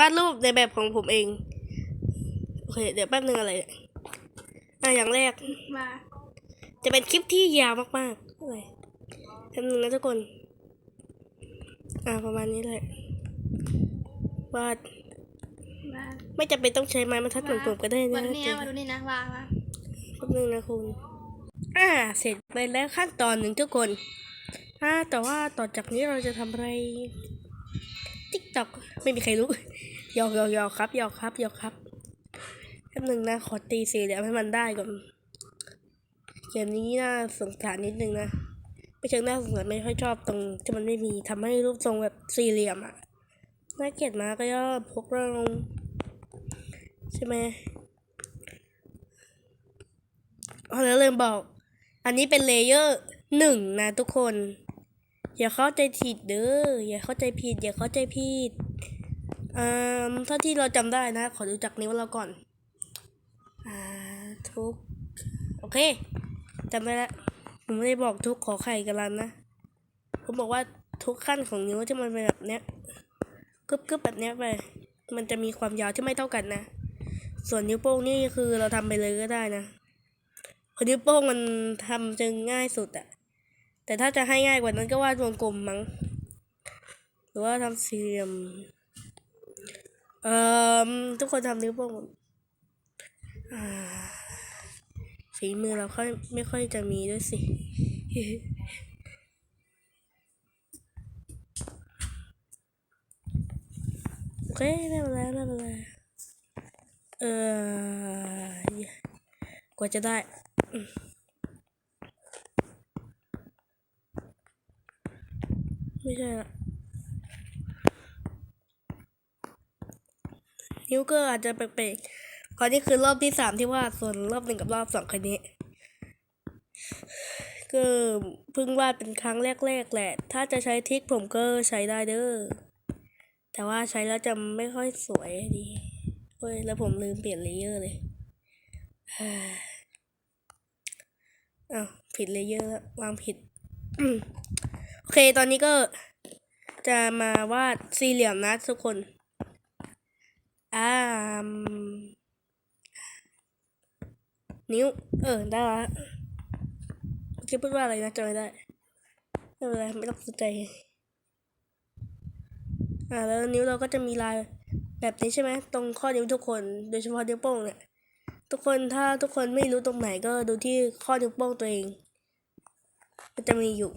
วาดรูปในแบบของผมเอง โอเค เดี๋ยวแป๊บนึงอะไรเนี่ยอะอย่างแรก มาจะเป็นคลิปที่ยาวมากๆอะไรแป๊บนึงนะทุกคน อ่าประมาณนี้เลยวาดมาไม่จำเป็นต้องใช้ไม้บรรทัดเหมือนผมก็ได้มานะดูนี่นะมาดูนี่นะว่ามาแป๊บนึงนะคุณ อ่า เสร็จไปแล้วขั้นตอนหนึ่งทุกคน อ่า แต่ว่าต่อจากนี้เราจะทำอะไร ตอกไม่มีใครรู้ยอกยอกยอกครับยอกครับยอกครับแป๊บนึงนะขอตีสี่เหลี่ยมให้มันได้ก่อนเกมนี้น่าสงสารนิดนึงนะไม่เชิงน่าสงสารไม่ค่อยชอบตรงที่มันไม่มีทำให้รูปทรงแบบสี่เหลี่ยมอะน่าเกลียดมากก็ย่อพกเราใช่ไหมอ๋อแล้วลืมบอก อันนี้เป็นเลเยอร์หนึ่งนะทุกคน อย่าเข้าใจผิดเด้ออย่าเข้าใจผิด อย่าเข้าใจผิดอ่าเท่าที่เราจำได้นะ ขอดูจากนิ้วเราก่อน อ่าทุก โอเคจำได้ล้วผมไม่ได้บอกทุกขอไข่กันลันนะ ผมบอกว่าทุกขั้นของนิ้วที่มันเป็นแบบเนี้ยกึบกึบแบบเนี้ยไป มันจะมีความยาวที่ไม่เท่ากันนะ ส่วนนิ้วโป้งนี่คือเราทำไปเลยก็ได้นะเพราะนิ้วโป้งมันทำจึงง่ายสุดอะ แต่ถ้าจะให้ง่ายกว่านั้นก็วาดวงกลมมั้ง หรือว่าทำสี่เหลี่ยม เอ่อทุกคนทำนิ้วโป้งอ่าฝีมือเราค่อยไม่ค่อยจะมีด้วยสิ โอเคไม่เป็นไรไม่เป็นไรเออกว่าจะได้อืม ไม่ใช่ละนิ้วก็อาจจะแปลกๆเพราะนี่คือรอบที่สามที่ว่าส่วนรอบหนึ่งกับรอบสองคันนี้ ก็เพิ่งวาดเป็นครั้งแรกๆแหละ ถ้าจะใช้ทิกผมก็ใช้ได้เด้อ แต่ว่าใช้แล้วจะไม่ค่อยสวยดีเฮ้ยแล้วผมลืมเปลี่ยนเลเยอร์เลยเอ้าวผิดเลเยอร์แล้ววางผิด โอเคตอนนี้ก็จะมาวาดสี่เหลี่ยมนะทุกคนอ่านิ้ว เออ ได้ละเมื่อกี้พูดว่าอะไรนะจำไม่ได้ไม่เป็นไรไม่ต้องสนใจอ่าแล้วนิ้วเราก็จะมีลายแบบนี้ใช่ไหมตรงข้อนิ้วทุกคน โดยเฉพาะนิ้วโป้งเนี่ยทุกคนถ้าทุกคนไม่รู้ตรงไหนก็ดูที่ข้อนิ้วโป้งตัวเองมันจะมีอยู่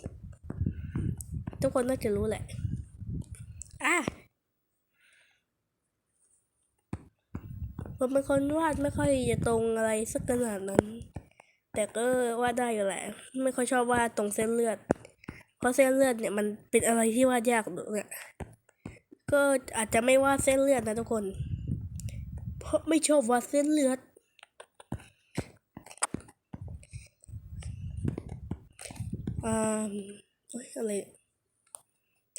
ทุกคนน่าจะรู้แหละ อะผมเป็นคนวาดไม่ค่อยจะตรงอะไรสักขนาดนั้น แต่ก็วาดได้อยู่แหละ ไม่ค่อยชอบวาดตรงเส้นเลือด เพราะเส้นเลือดเนี่ยมันเป็นอะไรที่วาดยากดูเนี่ยก็อาจจะไม่วาดเส้นเลือดนะทุกคน เพราะไม่ชอบวาดเส้นเลือด อ่าอะไร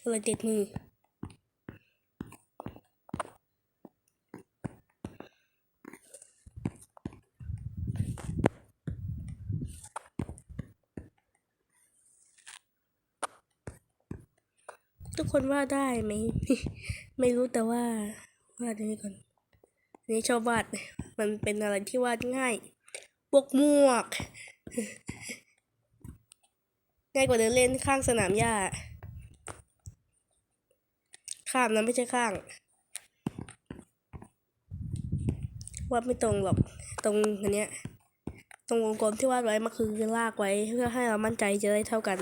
อะไรติดมือทุกคนว่าได้ไหม ไม่รู้แต่ว่า วาดนี้ก่อนนนี้ชอบวาด มันเป็นอะไรที่วาดง่ายพวกมวก ง่ายกว่าเดินเล่นข้างสนามหญ้า ข้ามนะไม่ใช่ข้าง วาดไม่ตรงหรอกตรงอันเนี้ย ตรงวงกลมที่วาดไว้มันคือลากไว้เพื่อให้เรามั่นใจจะได้เท่ากัน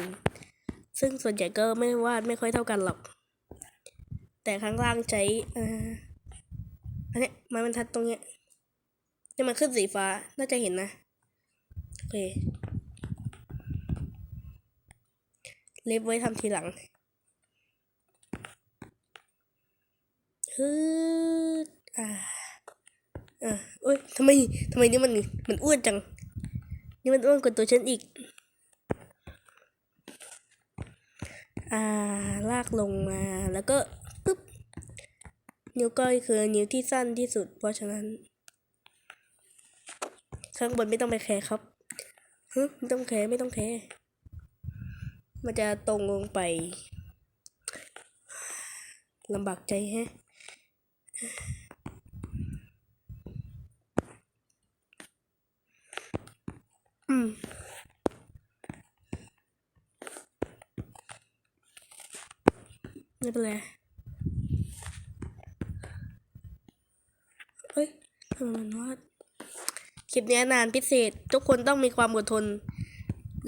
ซึ่งส่วนใหญ่ก็ไม่วาดไม่ค่อยเท่ากันหรอก แต่ข้างล่างใช้อ่ออันนี้ไม้บรรทัดตรงเนี้ยนี่มันขึ้นสีฟ้าน่าจะเห็นนะโอเคเล็บไว้ทำทีหลัง ฮึดอ่าอ่าโอ้ยทำไมทำไมนี่มันมันอ้วนจัง นี่มันอ้วนกว่าตัวฉันอีก อ่า ลากลงมาแล้วก็ปึ๊บ นิ้วก้อยคือนิ้วที่สั้นที่สุด เพราะฉะนั้น ข้างบนไม่ต้องไปแคร์ครับฮึไม่ต้องแคร์ไม่ต้องแคร์มันจะตรงลงไปลำบากใจแฮะ ไม่เป็นไรเฮ้ยทำไมมันวาดคลิปนี้นานพิเศษ ทุกคนต้องมีความอดทน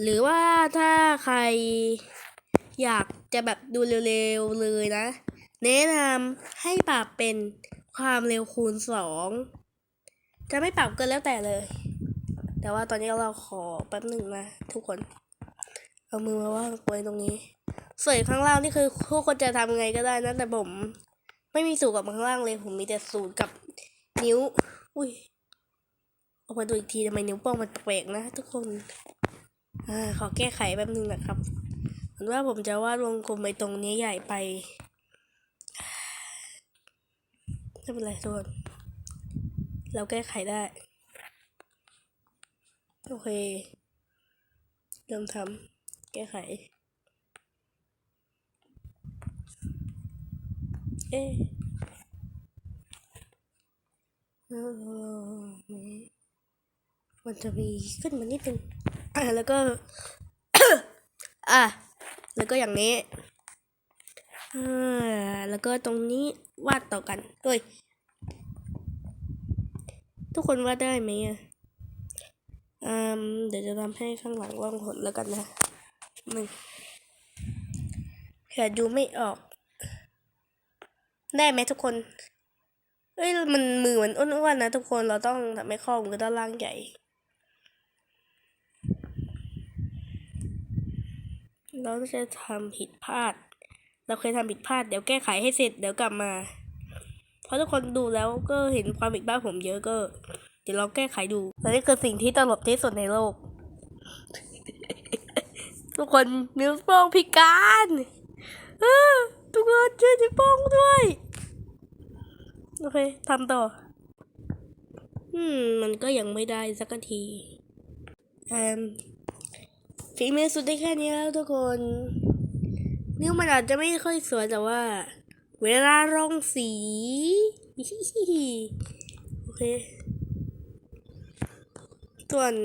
หรือว่าถ้าใครอยากจะแบบดูเร็วๆเลยนะ แนะนำให้ปรับเป็นความเร็วคูณสองจะไม่ปรับก็แล้วแต่เลย แต่ว่าตอนนี้เราขอแป๊บหนึ่งนะทุกคน เอามือมาว่างไว้ตรงนี้ส่วนข้างล่างนี่คือทุกคนจะทำไงก็ได้นะแต่ผม ไม่มีสูตรกับข้างล่างเลย ผมมีแต่สูตรกับนิ้ว อุ้ยออกมาดูอีกทีทำไมนิ้วโป้งมันแปลกๆนะทุกคนอาขอแก้ไขแป๊บนึงนะครับเหมือนว่าผมจะวาดวงกลมไปตรงนี้ใหญ่ไปไม่เป็นไรทุกคนเราแก้ไขได้ โอเค เริ่มทำแก้ไข เอ๊ะมันจะมีขึ้นมานิดนึงอะแล้วก็ อะ แล้วก็อย่างนี้อ่าแล้วก็ตรงนี้วาดต่อกันเฮ้ยทุกคนวาดได้ไหมอะ เดี๋ยวจะทำให้ข้างหลังว่องหนแล้วกันนะหนึ่งเผื่อดูไม่ออก ได้ไหมทุกคนเอ้ยมันมือมันอ้วนๆนะทุกคนเราต้องทำให้ข้อมือด้านล่างใหญ่เราจะทำผิดพลาด เราเคยทำผิดพลาด เดี๋ยวแก้ไขให้เสร็จ เดี๋ยวกลับมา เพราะทุกคนดูแล้วก็เห็นความผิดพลาดผมเยอะก็ เดี๋ยวเราแก้ไขดูและนี่คือสิ่งที่ตลกที่สุดในโลก ทุกคนนิ้วโป้งพิการทุกคนช่วยนิ้วโป้งด้วย โอเคทำต่อ อืม มันก็ยังไม่ได้สักทีอืมฝีมือสุดได้แค่นี้แล้วทุกคน นิ้วมันอาจจะไม่ค่อยสวยแต่ว่า เวลาลงสี โอเค ส่วน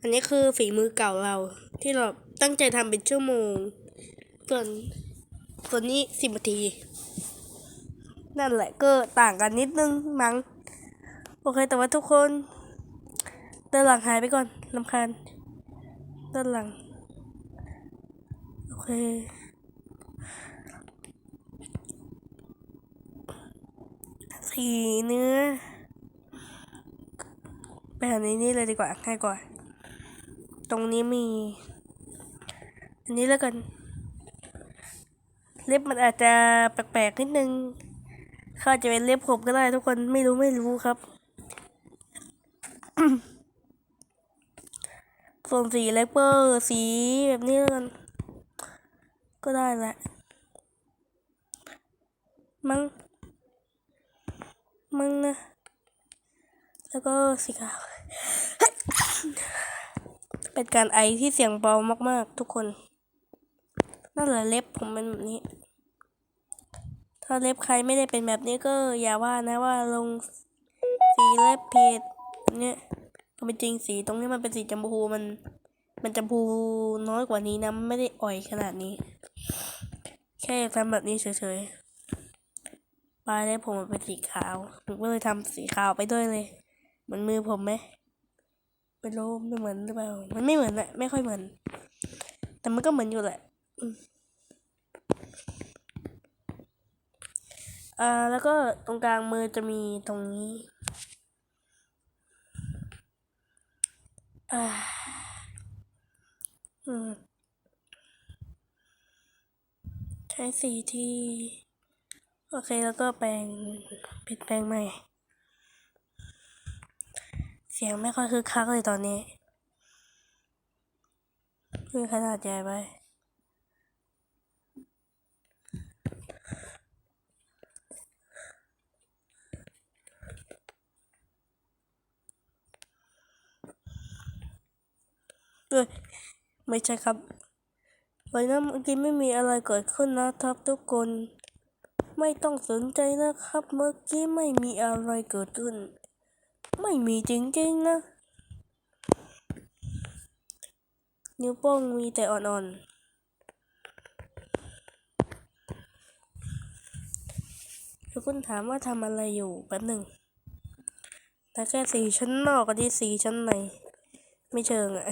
อันนี้คือฝีมือเก่าเรา ที่เราตั้งใจทำเป็นชั่วโมง ส่วนส่วนนี้สิบนาที นั่นแหละก็ต่างกันนิดนึงมั้ง โอเคแต่ว่าทุกคนด้านหลังหายไปก่อนลำคาญด้านหลัง โอเคสีเนื้อ ไปหาในนี้เลยดีกว่าง่ายกว่า ตรงนี้มี อันนี้แล้วกันเล็บมันอาจจะแปลกๆนิดนึงเขาอาจจะเป็นเล็บผมก็ได้ ทุกคนไม่รู้ไม่รู้ครับส่วนสีเลเปอร์สีแบบนี้แล้วกัน ก็ได้แหละมั้งมั้งนะ แล้วก็สีขาวเป็นการไอที่เสียงเบามากๆ ทุกคนนั่นแหละเล็บผมเป็นแบบนี้ ถ้าเล็บใครไม่ได้เป็นแบบนี้ก็อย่าว่านะว่าลงสีเล็บผิดเนี่ยก็เป็นจริงสีตรงนี้มันเป็นสีจมพูมัน มันจมพูน้อยกว่านี้นะไม่ได้อ่อยขนาดนี้ แค่ทำแบบนี้เฉยๆปลายเล็บผมมันเป็นสีขาวผมก็เลยทำสีขาวไปด้วยเลย เหมือนมือผมไหมไม่รู้ไม่เหมือนหรือเปล่า มันไม่เหมือนแหละไม่ค่อยเหมือน แต่มันก็เหมือนอยู่แหละอ่าแล้วก็ตรงกลางมือจะมีตรงนี้อ่าอืมใช้สีที่ โอเคแล้วก็แปลงเปลี่ยนแปลงใหม่ เสียงไม่ค่อยคึกคักเลยตอนนี้คือขนาดใหญ่ไปเอ้ยไม่ใช่ครับ วันนั้นเมื่อกี้ไม่มีอะไรเกิดขึ้นนะครับทุกคน ไม่ต้องสนใจนะครับ เมื่อกี้ไม่มีอะไรเกิดขึ้น ไม่มีจริงๆนะ นิ้วโป้งมีแต่อ่อนๆแล้วคุณถามว่าทำอะไรอยู่แป๊บหนึ่งแต่แค่สีชั้นนอกกับที่สีชั้นใน ไม่เชิงอะ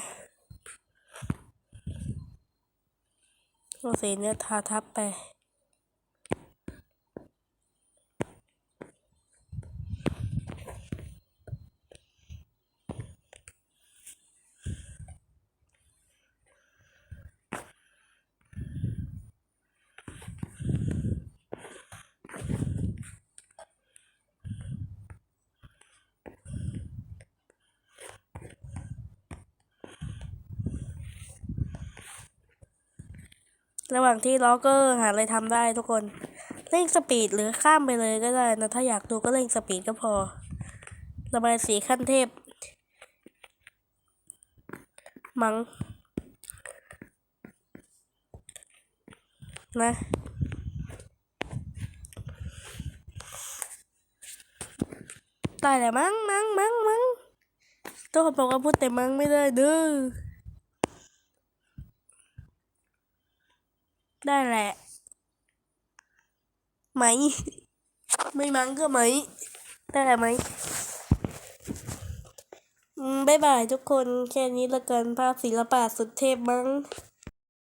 เอาสีเนี้ยทาทับไป ระหว่างที่ล็อกเกอร์หาอะไรทำได้ทุกคน เร่งสปีดหรือข้ามไปเลยก็ได้นะ ถ้าอยากดูก็เร่งสปีดก็พอ ระบายสีขั้นเทพ มัง้งนะได้แหละมั้งมั้งมั้งมั้งทุกคนบอกว่าพูดแต่มั้งไม่ได้เด้อ ได้แหละ ไหม ไม่มั้งก็ไหม ได้แหละไหมบ๊ายบายทุกคนแค่นี้ละกันภาพศิลปะสุดเทพมั้ง